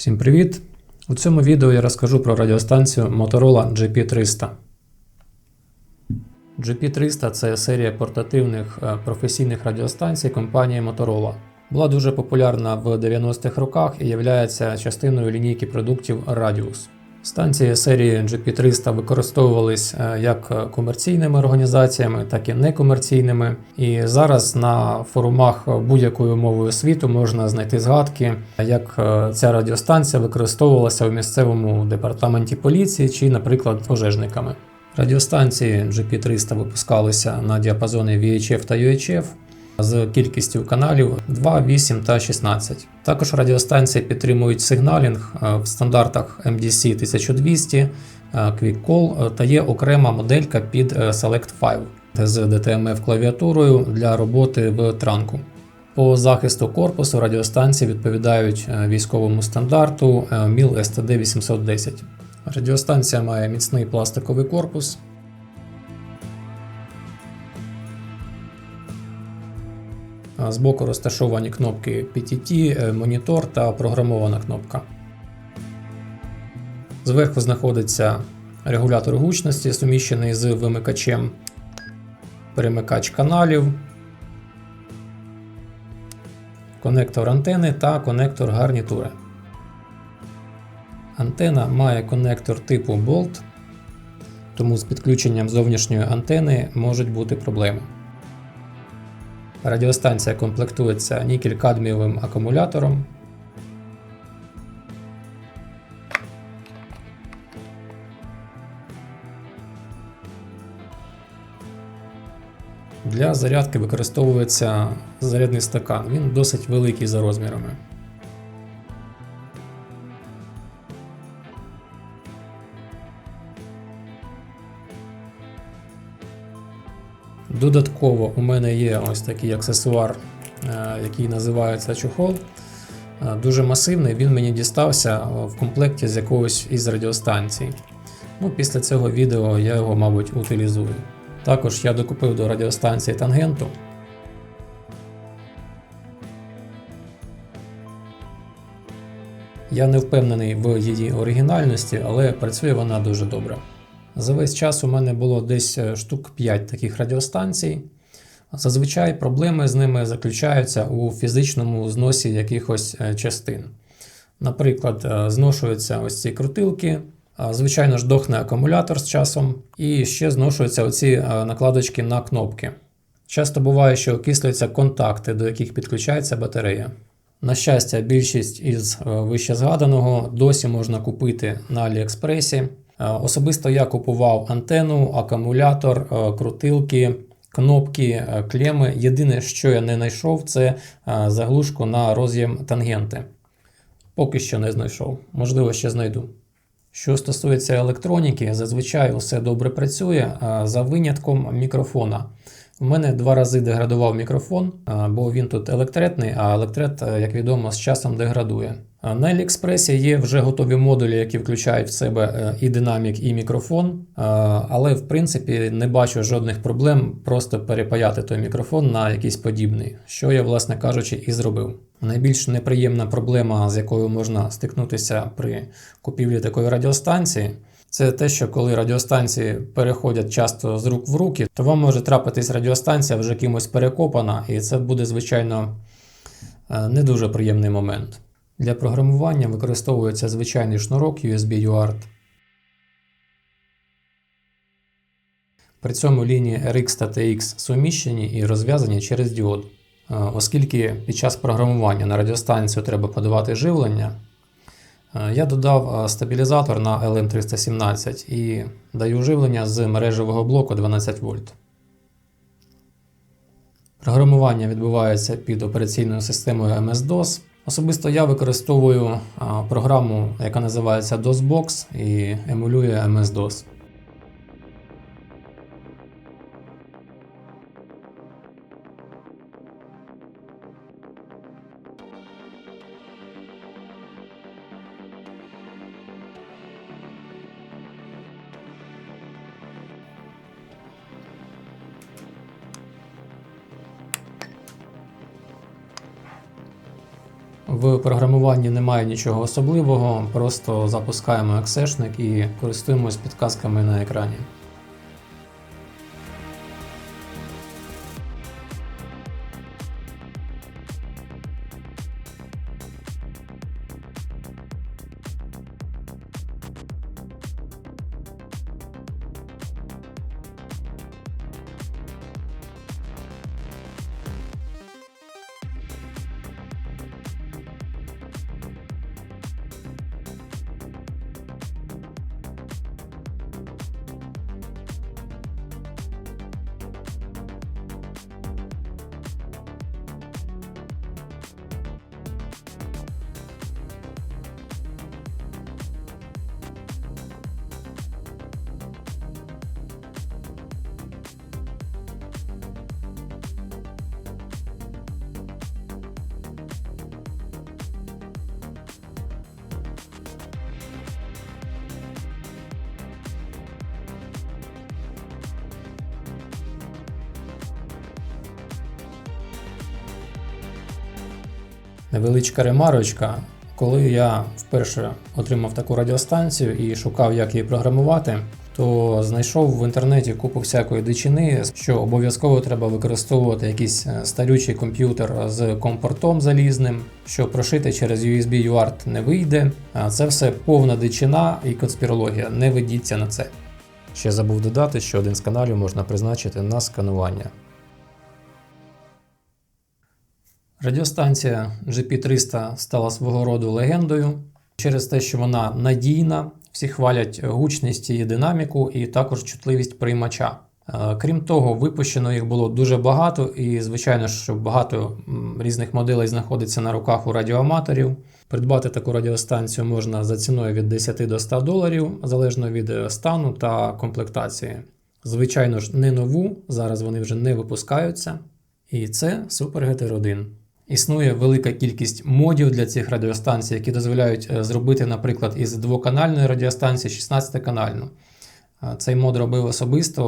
Всім привіт! У цьому відео я розкажу про радіостанцію Motorola GP300. GP300 це серія портативних е, професійних радіостанцій компанії Motorola. Була дуже популярна в 90-х роках і є частиною лінійки продуктів Radius. Станції серії GP300 використовувались е, як комерційними організаціями, так і некомерційними. І зараз на форумах будь-якою мовою світу можна знайти згадки, як е, ця радіостанція використовувалася у місцевому департаменті поліції чи, наприклад, пожежниками. Радіостанції GP300 випускалися на діапазони VHF та UHF з кількістю каналів 2, 8 та 16. Також радіостанції підтримують сигналінг е, в стандартах MDC 1200, е, Quick Call е, та є окрема моделька під Select 5 з DTMF клавіатурою для роботи в транку. По захисту корпусу радіостанції відповідають військовому стандарту MIL STD 810. Радіостанція має міцний пластиковий корпус. Збоку розташовані кнопки PTT, е, монітор та програмована кнопка. Зверху знаходиться регулятор гучності, суміщений з вимикачем, перемикач каналів, конектор антени та конектор гарнітури. Антена має конектор типу Bolt, тому з підключенням зовнішньої антени можуть бути проблеми. Радіостанція комплектується нікель-кадмієвим акумулятором. Для зарядки використовується зарядний стакан. Він досить великий за розмірами. Додатково у мене є ось такий аксесуар, е, який називається чохол. Е, дуже масивний, він мені дістався в комплекті з якогось із радіостанцій. Ну, Після цього відео я його, мабуть, утилізую. Також я докупив до радіостанції тангенту. Я не впевнений в її оригінальності, але працює вона дуже добре. За весь час у мене було десь е, штук 5 таких радіостанцій. Зазвичай проблеми з ними заключаються у фізичному зносі якихось е, частин. Наприклад, е, зношуються ось ці крутилки, звичайно ж дохне акумулятор з часом, і ще зношуються оці накладочки на кнопки. Часто буває, що окислюються контакти, до яких підключається батарея. На щастя, більшість із вище згаданого досі можна купити на Аліекспресі. Е, особисто я купував антенну, акумулятор, е, крутилки, кнопки, е, клеми. Єдине, що я не знайшов, це заглушку на роз'єм тангенти. Поки що не знайшов, можливо, ще знайду. Що стосується електроніки, зазвичай все добре працює за винятком мікрофона. У мене два рази деградував мікрофон, бо він тут електретний, а електрет, як відомо, з часом деградує. На Аліекспресі є вже готові модулі, які включають в себе е, і динамік, і мікрофон. Але в принципі не бачу жодних проблем просто перепаяти той мікрофон на якийсь подібний, що я, власне кажучи, і зробив. Найбільш неприємна проблема, з якою можна стикнутися при купівлі такої радіостанції. Це те, що коли радіостанції переходять часто з рук в руки, то вам може трапитись радіостанція вже кимось перекопана, і це буде, звичайно, е, не дуже приємний момент. Для програмування використовується звичайний шнурок USB UART. При цьому лінії RX та TX суміщені і розв'язані через діод. Е, оскільки під час програмування на радіостанцію треба подавати живлення, е, я додав е, стабілізатор на LM317 і даю живлення з мережевого блоку 12 В. Програмування відбувається під операційною системою MS-DOS. Особисто я використовую програму, яка називається DOSBox і емулює MS-DOS. В програмуванні немає нічого особливого, просто запускаємо ексешник і користуємось підказками на екрані. Невеличка ремарочка. Коли я вперше отримав таку радіостанцію і шукав, як її програмувати, то знайшов в інтернеті купу всякої дичини, що обов'язково треба використовувати якийсь е, старючий комп'ютер з компортом залізним, що прошити через USB UART не вийде. Це все повна дичина і конспірологія. Не ведіться на це. Ще забув додати, що один з каналів можна призначити на сканування. Радіостанція GP300 стала свого роду легендою через те, що вона надійна, всі хвалять гучність і динаміку, і також чутливість приймача. Е, Крім того, випущено їх було дуже багато, і, звичайно, що багато різних моделей знаходиться на руках у радіоаматорів. Придбати таку радіостанцію можна за ціною від 10 до 100 доларів, залежно від е, стану та комплектації. Звичайно ж, не нову, зараз вони вже не випускаються. І це Super GTR 1. Існує велика кількість модів для цих радіостанцій, які дозволяють е, зробити, наприклад, із двоканальної радіостанції 16-канальну. Е, Цей мод робив особисто,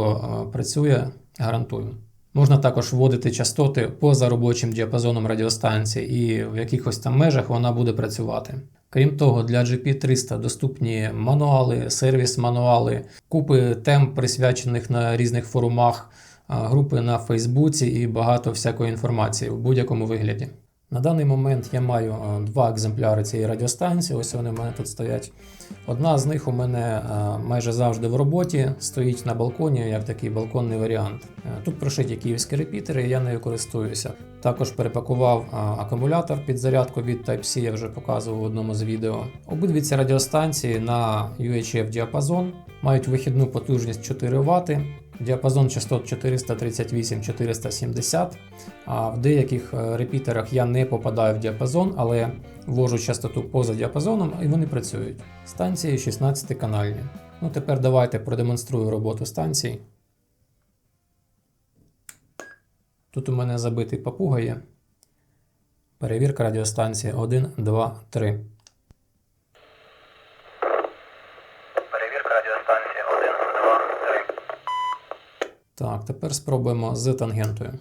е, працює, гарантую. Можна також вводити частоти поза робочим діапазоном радіостанції, і в якихось там межах вона буде працювати. Крім того, для GP300 доступні мануали, сервіс-мануали, купи тем, присвячених на різних форумах, групи на Фейсбуці і багато всякої інформації в будь-якому вигляді. На даний момент я маю два екземпляри цієї радіостанції. Ось вони в мене тут стоять. Одна з них у мене майже завжди в роботі, стоїть на балконі, як такий балконний варіант. Е, Тут прошиті київські репітери, я нею користуюся. Також перепакував акумулятор під зарядку від Type-C, я вже показував в одному з відео. Обидві ці радіостанції на UHF діапазон мають вихідну потужність 4 Вт. Діапазон частот 438-470. А в деяких е, репітерах я не попадаю в діапазон, але ввожу частоту поза діапазоном і вони працюють. Станції 16 канальні. Ну тепер давайте продемонструю роботу станцій. Тут у мене забитий папуга є. Перевірка радіостанції 1, 2, 3. Перевірка радіостанції 1, 2, 3. Так, тепер спробуємо з тангентою.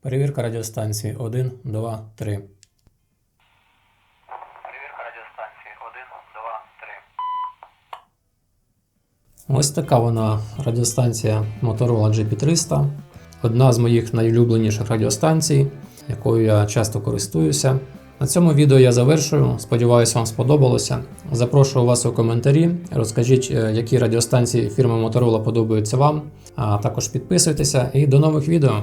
Перевірка радіостанції 1, 2, 3. Перевірка радіостанції 1, 2, 3. Ось така вона радіостанція Motorola GP300. Одна з моїх найулюбленіших радіостанцій, якою я часто користуюся. На цьому відео я завершую. Сподіваюсь, вам сподобалося. Запрошую вас у коментарі. Розкажіть, е, які радіостанції фірми Motorola подобаються вам. А також підписуйтеся і до нових відео.